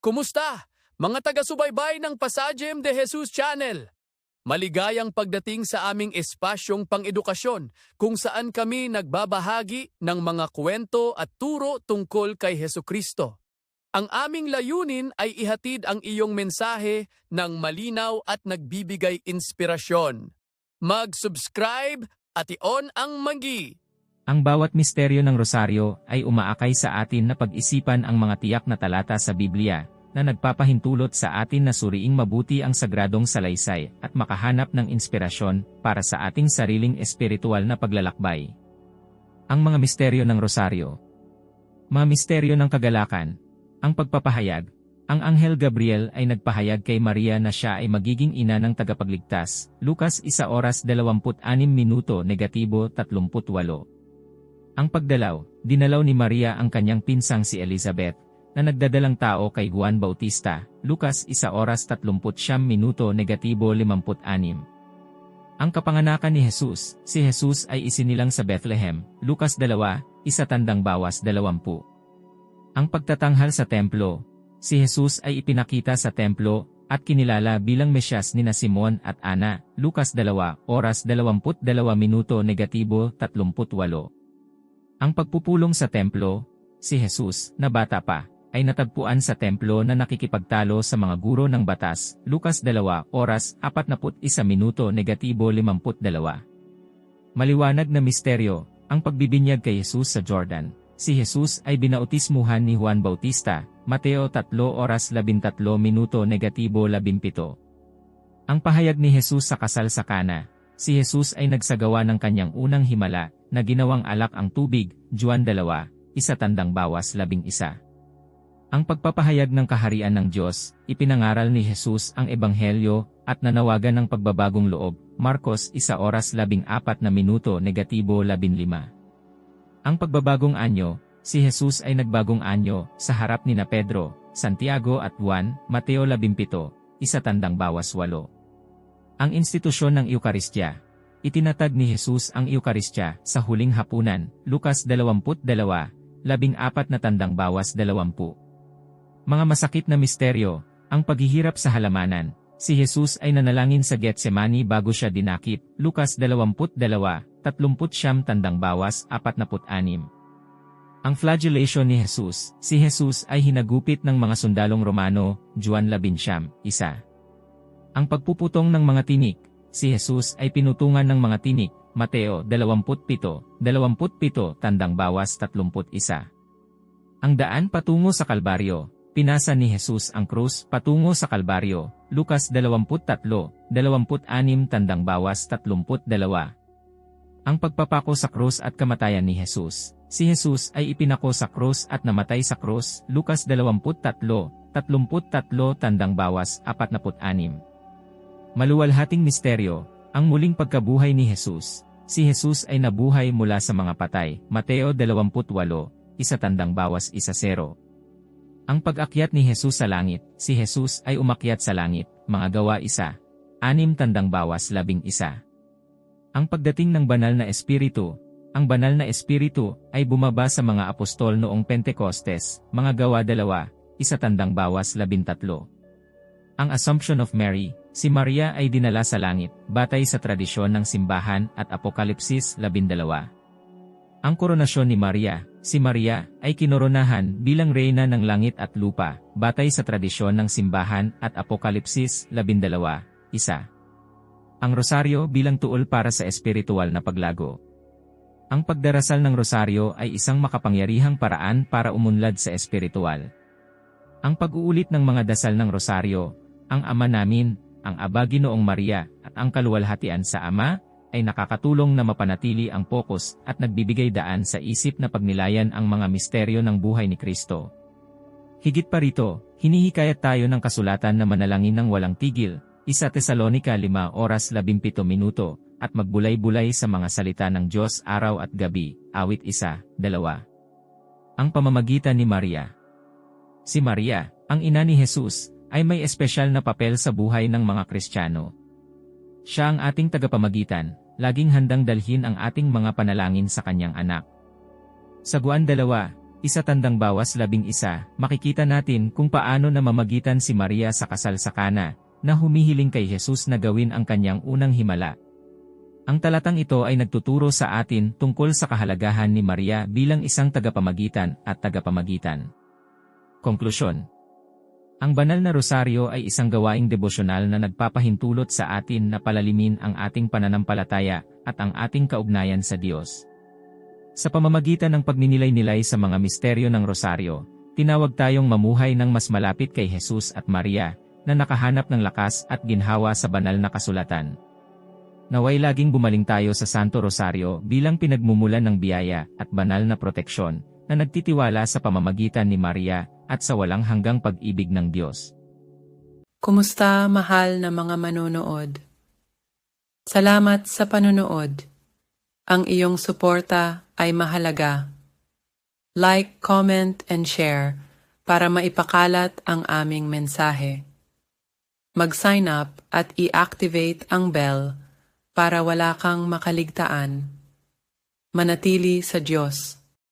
Kumusta? Mga taga-subaybay ng Pasajem de Jesus Channel. Maligayang pagdating sa aming espasyong pang-edukasyon kung saan kami nagbabahagi ng mga kwento at turo tungkol kay Heso Kristo. Ang aming layunin ay ihatid ang iyong mensahe ng malinaw at nagbibigay inspirasyon. Mag-subscribe at i-on ang magi. Ang bawat misteryo ng rosaryo ay umaakay sa atin na pag-isipan ang mga tiyak na talata sa Biblia na nagpapahintulot sa atin na suriing mabuti ang sagradong salaysay at makahanap ng inspirasyon para sa ating sariling espiritual na paglalakbay. Ang mga misteryo ng rosaryo Mga misteryo ng kagalakan Ang pagpapahayag Ang Anghel Gabriel ay nagpahayag kay Maria na siya ay magiging ina ng tagapagligtas, Lucas 1 oras 26 minuto negatibo 38. Ang pagdalaw, dinalaw ni Maria ang kanyang pinsang si Elizabeth, na nagdadalang tao kay Juan Bautista, Lucas 1 oras 30 minuto negatibo 56. Ang kapanganakan ni Jesus, si Jesus ay isinilang sa Bethlehem, Lucas 2, isa tandang bawas 20. Ang pagtatanghal sa templo, si Jesus ay ipinakita sa templo at kinilala bilang Mesyas ni na Simon at Ana, Lucas 2, oras 22 minuto negatibo 38. Ang pagpupulong sa templo, si Jesus, na bata pa, ay natagpuan sa templo na nakikipagtalo sa mga guro ng batas, Lucas 2, oras 41 minuto negatibo 52. Maliwanag na misteryo, ang pagbibinyag kay Jesus sa Jordan. Si Jesus ay binautismuhan ni Juan Bautista, Mateo 3 oras 13 minuto negatibo 17. Ang pahayag ni Jesus sa kasal sa Kana, si Jesus ay nagsagawa ng kanyang unang himala, na ginawang alak ang tubig, Juan 2, isa tandang bawas labing isa. Ang pagpapahayag ng kaharian ng Diyos, ipinangaral ni Jesus ang Ebanghelyo at nanawagan ng pagbabagong loob, Marcos 1 oras 14 na minuto negatibo 15. Ang pagbabagong anyo, si Jesus ay nagbagong anyo sa harap ni na Pedro, Santiago at Juan, Mateo 17, isa tandang bawas walo. Ang institusyon ng Eukaristya, itinatag ni Jesus ang Eukaristya sa huling hapunan, Lucas 22, labing apat na tandang bawas 20. Mga masakit na misteryo, ang paghihirap sa halamanan. Si Jesus ay nanalangin sa Getsemani bago siya dinakip, Lucas 22, 30 tandang bawas 46. Ang flagellation ni Jesus, si Jesus ay hinagupit ng mga sundalong Romano, Juan 11, isa. Ang pagpuputong ng mga tinik, si Jesus ay pinutungan ng mga tinik, Mateo 27, 27 tandang bawas 31. Ang daan patungo sa Kalbaryo, Pinasa ni Jesus ang krus patungo sa Kalbaryo, Lucas 23, 26 tandang bawas 32. Ang pagpapako sa krus at kamatayan ni Jesus. Si Jesus ay ipinako sa krus at namatay sa krus, Lucas 23, 33 tandang bawas 46. Maluwalhating misteryo, ang muling pagkabuhay ni Jesus. Si Jesus ay nabuhay mula sa mga patay, Mateo 28, isa tandang bawas isa zero. Ang pag-akyat ni Jesus sa langit, si Jesus ay umakyat sa langit, mga gawa isa. Anim tandang bawas labing isa. Ang pagdating ng banal na espiritu, ang banal na espiritu ay bumaba sa mga apostol noong Pentecostes, mga gawa dalawa, isa tandang bawas labintatlo. Ang Assumption of Mary, si Maria ay dinala sa langit, batay sa tradisyon ng simbahan at Apokalipsis 12. Ang koronasyon ni Maria, Si Maria ay kinoronahan bilang reyna ng langit at lupa, batay sa tradisyon ng simbahan at Apokalipsis 12, isa. Ang rosaryo bilang tuol para sa espiritual na paglago. Ang pagdarasal ng rosaryo ay isang makapangyarihang paraan para umunlad sa espiritual. Ang pag-uulit ng mga dasal ng rosaryo, ang Ama namin, ang Aba Ginoong Maria, at ang kaluwalhatian sa Ama, ay nakakatulong na mapanatili ang pokus at nagbibigay daan sa isip na pagnilayan ang mga misteryo ng buhay ni Kristo. Higit pa rito, hinihikayat tayo ng kasulatan na manalangin ng walang tigil, 1 Tesalonika 5 oras 17 minuto, at magbulay-bulay sa mga salita ng Diyos araw at gabi, awit 1, 2. Ang pamamagitan ni Maria Si Maria, ang ina ni Jesus, ay may espesyal na papel sa buhay ng mga Kristiyano. Siya ang ating tagapamagitan, laging handang dalhin ang ating mga panalangin sa kanyang anak. Sa Juan 2, isa tandang bawas labing isa, makikita natin kung paano namamagitan si Maria sa kasal sa Kana, na humihiling kay Jesus na gawin ang kanyang unang himala. Ang talatang ito ay nagtuturo sa atin tungkol sa kahalagahan ni Maria bilang isang tagapamagitan at tagapamagitan. Konklusyon Ang banal na rosaryo ay isang gawaing devosyonal na nagpapahintulot sa atin na palalimin ang ating pananampalataya at ang ating kaugnayan sa Diyos. Sa pamamagitan ng pagninilay-nilay sa mga misteryo ng rosaryo, tinawag tayong mamuhay ng mas malapit kay Jesus at Maria, na nakahanap ng lakas at ginhawa sa banal na kasulatan. Naway laging gumaling tayo sa Santo Rosario bilang pinagmumulan ng biyaya at banal na proteksyon na nagtitiwala sa pamamagitan ni Maria at sa walang hanggang pag-ibig ng Diyos. Kumusta mahal na mga manonood? Salamat sa panonood. Ang iyong suporta ay mahalaga. Like, comment, and share para maipakalat ang aming mensahe. Mag-sign up at i-activate ang bell para wala kang makaligtaan. Manatili sa Diyos.